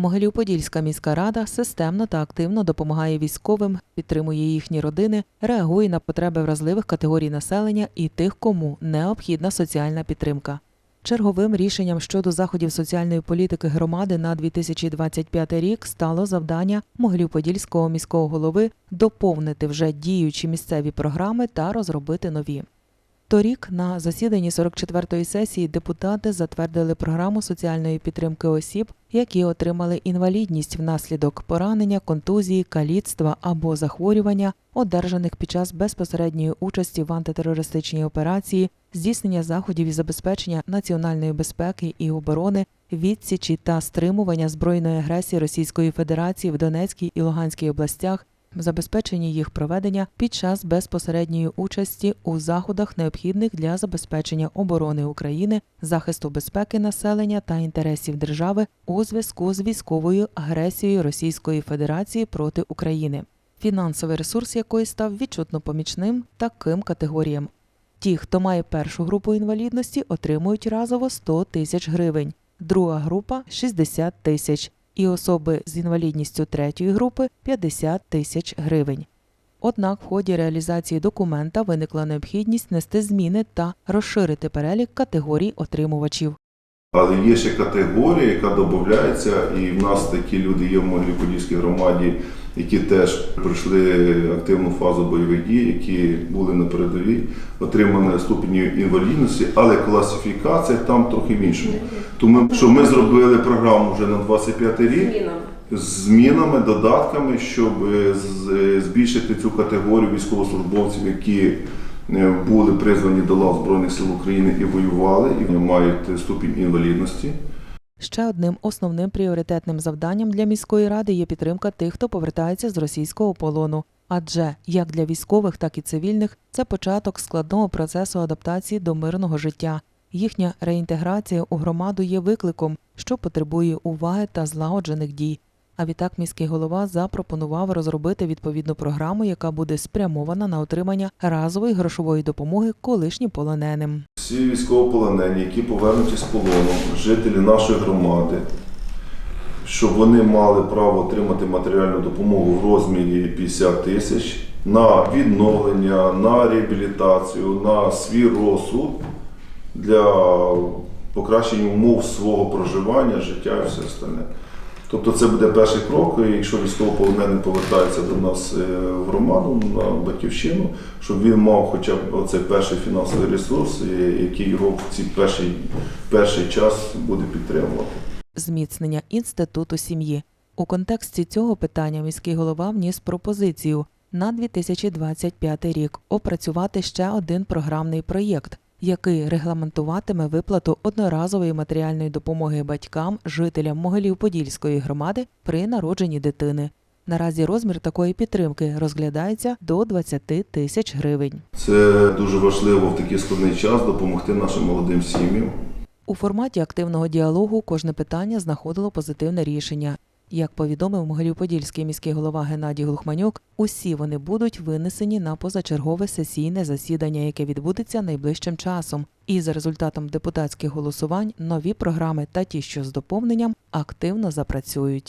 Могилів-Подільська міська рада системно та активно допомагає військовим, підтримує їхні родини, реагує на потреби вразливих категорій населення і тих, кому необхідна соціальна підтримка. Черговим рішенням щодо заходів соціальної політики громади на 2025 рік стало завдання Могилів-Подільського міського голови доповнити вже діючі місцеві програми та розробити нові. Торік на засіданні 44-ї сесії депутати затвердили програму соціальної підтримки осіб, які отримали інвалідність внаслідок поранення, контузії, каліцтва або захворювання, одержаних під час безпосередньої участі в антитерористичній операції, здійснення заходів і забезпечення національної безпеки і оборони, відсічі та стримування збройної агресії Російської Федерації в Донецькій і Луганській областях, забезпеченні їх проведення під час безпосередньої участі у заходах, необхідних для забезпечення оборони України, захисту безпеки населення та інтересів держави у зв'язку з військовою агресією Російської Федерації проти України, фінансовий ресурс якої став відчутно помічним таким категоріям. Ті, хто має першу групу інвалідності, отримують разово 100 тисяч гривень, друга група 60 тисяч, і особи з інвалідністю третьої групи 50 тисяч гривень. Однак в ході реалізації документа виникла необхідність нести зміни та розширити перелік категорій отримувачів. Але є ще категорія, яка додається, і в нас такі люди є в Могилів-Подільській громаді, які теж пройшли активну фазу бойових дій, які були на передовій, отримали ступені інвалідності, але класифікація там трохи іншому. Тому що ми зробили програму вже на 25 рік з змінами, додатками, щоб е, збільшити цю категорію військовослужбовців, які е, були призвані до лав Збройних сил України і воювали, і мають ступінь інвалідності. Ще одним основним пріоритетним завданням для міської ради є підтримка тих, хто повертається з російського полону. Адже як для військових, так і цивільних це початок складного процесу адаптації до мирного життя. Їхня реінтеграція у громаду є викликом, що потребує уваги та злагоджених дій. А відтак міський голова запропонував розробити відповідну програму, яка буде спрямована на отримання разової грошової допомоги колишнім полоненим. Всі військовополонені, які повернуті з полону, жителі нашої громади, щоб вони мали право отримати матеріальну допомогу в розмірі 50 тисяч на відновлення, на реабілітацію, на свій розсуд для покращення умов свого проживання, життя і все остальне. Тобто це буде перший крок, якщо військовополонений повертається до нас е, в громаду на батьківщину, щоб він мав хоча б оцей перший фінансовий ресурс, е, який його в цей перший, перший час буде підтримувати. зміцнення інституту сім'ї. У контексті цього питання міський голова вніс пропозицію на 2025 рік опрацювати ще один програмний проєкт, який регламентуватиме виплату одноразової матеріальної допомоги батькам, жителям Могилів-Подільської громади при народженні дитини. Наразі розмір такої підтримки розглядається до 20 тисяч гривень. Це дуже важливо в такий складний час допомогти нашим молодим сім'ям. У форматі активного діалогу кожне питання знаходило позитивне рішення. Як повідомив Могилів-Подільський міський голова Геннадій Глухманюк, усі вони будуть винесені на позачергове сесійне засідання, яке відбудеться найближчим часом. І за результатом депутатських голосувань нові програми та ті, що з доповненням, активно запрацюють.